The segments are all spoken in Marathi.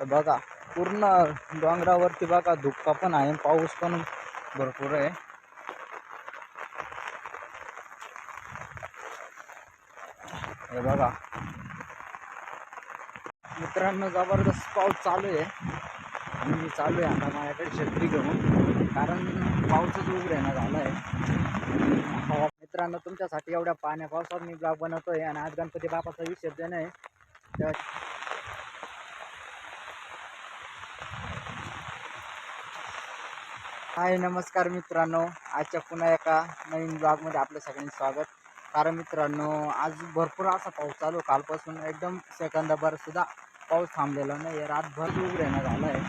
बघा पूर्ण डोंगरावरती बघा धुक्का पण आहे पाऊस पण भरपूर आहे. हे बघा. मित्रांनो जबरदस्त पाऊस चालू आहे. आणि मी चालू आहे आता माझ्याकडे शेतकरी घेऊन. कारण पाऊसच उघडेना झाला आहे मित्रांनो तुमच्यासाठी एवढ्या पाण्या पावसात मी ब्लॉग आहे आणि आज गणपती बापाचा विसर्जन आहे. तर हाय नमस्कार मित्रांनो. आजच्या पुन्हा एका नवीन ब्लॉगमध्ये आपलं सगळ्यांचं स्वागत. कारण मित्रांनो आज भरपूर असा पाऊस चालू कालपासून एकदम सेकंदाभर सुद्धा पाऊस थांबलेला नाही रातभर येणं झालं आहे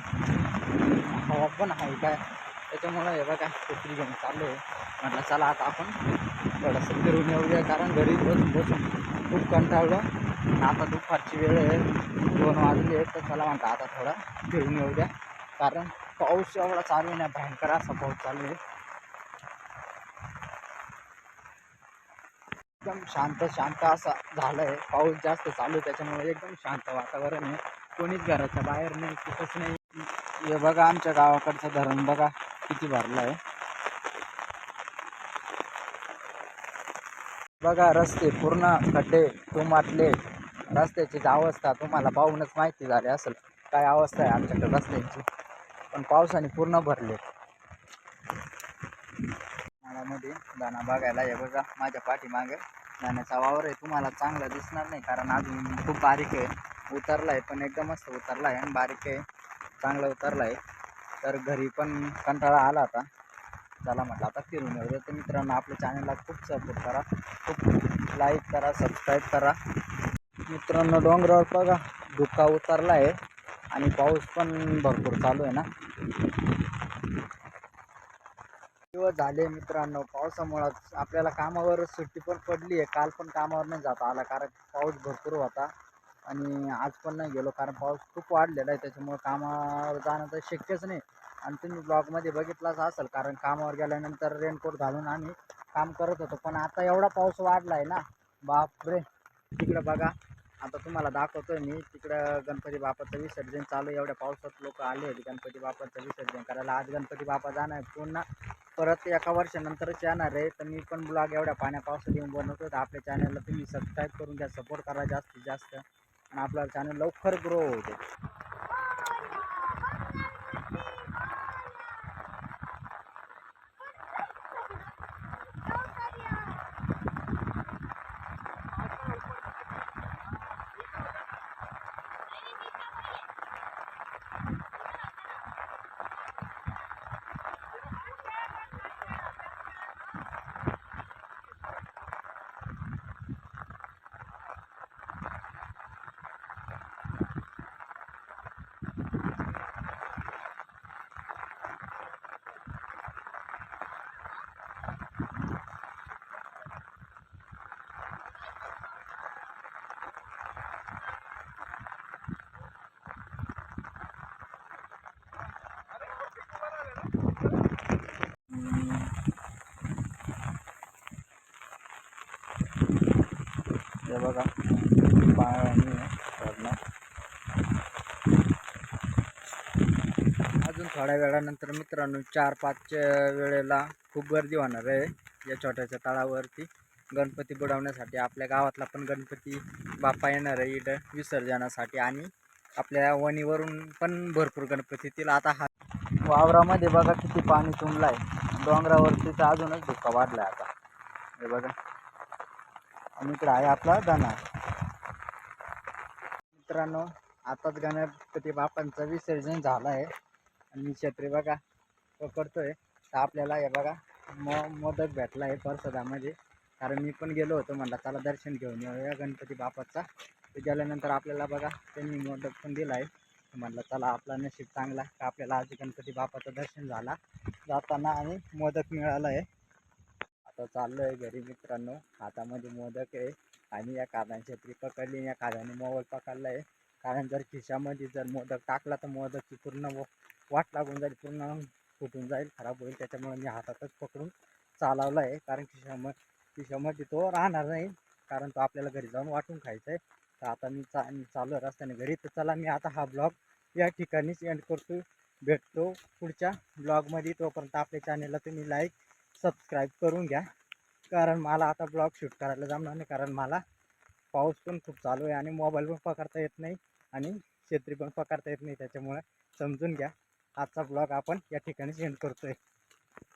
हवा पण आहे काय? त्याच्यामुळं हे बघा छत्री घेऊन चालू आहे. म्हटलं चला आता आपण थोडंसं फिरून येऊया. कारण घरी बसून बसून खूप कंटाळलं. आता दुपारची वेळ आहे. दोन वाजले आहे तर चला म्हणता आता थोडा फिरून येऊ द्या कारण पाऊस एवढा चालू आहे ना भयंकर असा पाऊस चालू आहे. एकदम शांत शांत असा झालं आहे पाऊस जास्त चालू आहे त्याच्यामुळे एकदम शांत वातावरण आहे. कोणीच घराच्या बाहेर नाही कुठंच नाही. हे बघा आमच्या गावाकडचं धरण बघा किती भरलं आहे. बघा रस्ते पूर्ण खड्डे तुमाटले रस्त्याची जी अवस्था तुम्हाला पाहूनच माहिती झाली असेल. काय अवस्था आहे आमच्याकडे रस्त्यांची? पण पावसाने पूर्ण भरले. उन्हाळ्यामध्ये दाना बघायला हे बघा माझ्या पाठीमागे. दाण्याचा वावर आहे तुम्हाला चांगला दिसणार नाही कारण अजून खूप बारीक आहे. उतरला आहे पण एकदम मस्त उतरला आहे आणि बारीक आहे. चांगला उतरला आहे तर घरी पण कंटाळा आला आता. चला म्हटलं आता फिरून येऊ तर मित्रांनो आपल्या चॅनलला खूप सपोर्ट करा. खूप लाईक करा सबस्क्राईब करा. मित्रांनो डोंगरावर बघा धुका उतरला आहे आणि पाऊस पण भरपूर चालू आहे ना. दिवस झाले मित्रांनो पावसामुळं आपल्याला कामावर सुट्टी पण पडली आहे. काल पण कामावर नाही जाता आला कारण पाऊस भरपूर होता आणि आज पण नाही गेलो कारण पाऊस खूप वाढलेला आहे. त्याच्यामुळं कामावर जाणं तर शक्यच नाही. आणि तुम्ही ब्लॉगमध्ये बघितलाच असेल कारण कामावर गेल्यानंतर रेनकोट घालून आम्ही काम करत होतो. पण आता एवढा पाऊस वाढला आहे ना. बापरे. तिकडं बघा. आता तुम्हाला दाखवतोय मी तिकडं गणपती बापाचं विसर्जन चालू आहे. एवढ्या पावसात लोक आले आहेत गणपती बापाचं विसर्जन करायला. आज गणपती बापा जाणार आहे पुन्हा. परत एका वर्षानंतरच येणार आहे. तर मी पण ब्लॉग एवढ्या पाण्या पावसात येऊन बनवतो. तर आपल्या चॅनलला तुम्ही सबस्क्राईब करून द्या सपोर्ट करा जास्तीत जास्त. आणि आपला चॅनल लवकर ग्रो होते हे बघा. पाणी अजून थोड्या वेळानंतर मित्रांनो चार पाच वेळेला खूप गर्दी होणार आहे या छोट्याच्या तळावरती. गणपती बुडवण्यासाठी आपल्या गावातला पण गणपती बाप्पा येणार आहे इथं विसर्जनासाठी आणि आपल्या वणीवरून पण भरपूर गणपती येतील. आता हा वावरामध्ये बघा किती पाणी तुंबलं आहे डोंगरावरती तर अजूनच धुका वाढला आहे आता. हे बघा. आणि इकडं आहे आपला दाना. मित्रांनो आताच गणपती बापांचं विसर्जन झालं आहे. आणि मी छत्री बघा पकडतोय तर आपल्याला हे बघा मो मोदक भेटला आहे परसदामध्ये. कारण मी पण गेलो होतो म्हणलं त्याला दर्शन घेऊन येऊया गणपती बापाचा तर गेल्यानंतर आपल्याला बघा त्यांनी मोदक पण दिला आहे. म्हणलं चला आपला नशीब चांगला का आपल्याला आज गणपती बापाचं दर्शन झाला. जाताना आणि मोदक मिळालं आहे. आता चाललो आहे घरी मित्रांनो. हातामध्ये मोदक आहे आणि या कांद्याची छत्री पकडली या कांद्याने मोबाईल पकडला आहे कारण जर खिशामध्ये जर मोदक टाकला तर मोदकची पूर्ण व- वाट लागून जाईल पूर्ण फुटून जाईल खराब होईल. त्याच्यामुळे मी हातातच पकडून चालवला आहे कारण खिशाम खिशामध्ये तो राहणार नाही. कारण तो आपल्याला घरी जाऊन वाटून खायचा आहे तर आता मी चा चालू आहे रस्त्याने घरी. तर चला मी आता हा ब्लॉग या ठिकाणीच एंड करतो. भेटतो पुढच्या ब्लॉगमध्ये. तोपर्यंत आपल्या चॅनलला तुम्ही लाईक सबस्क्राईब करून घ्या. कारण मला आता ब्लॉग शूट करायला जमणार नाही. कारण मला पाऊस पण खूप चालू आहे आणि मोबाईल पण पकडता येत नाही आणि छत्री पण पकडता येत नाही. त्याच्यामुळे समजून घ्या. आजचा ब्लॉग आपण या ठिकाणी सेंड करतो आहे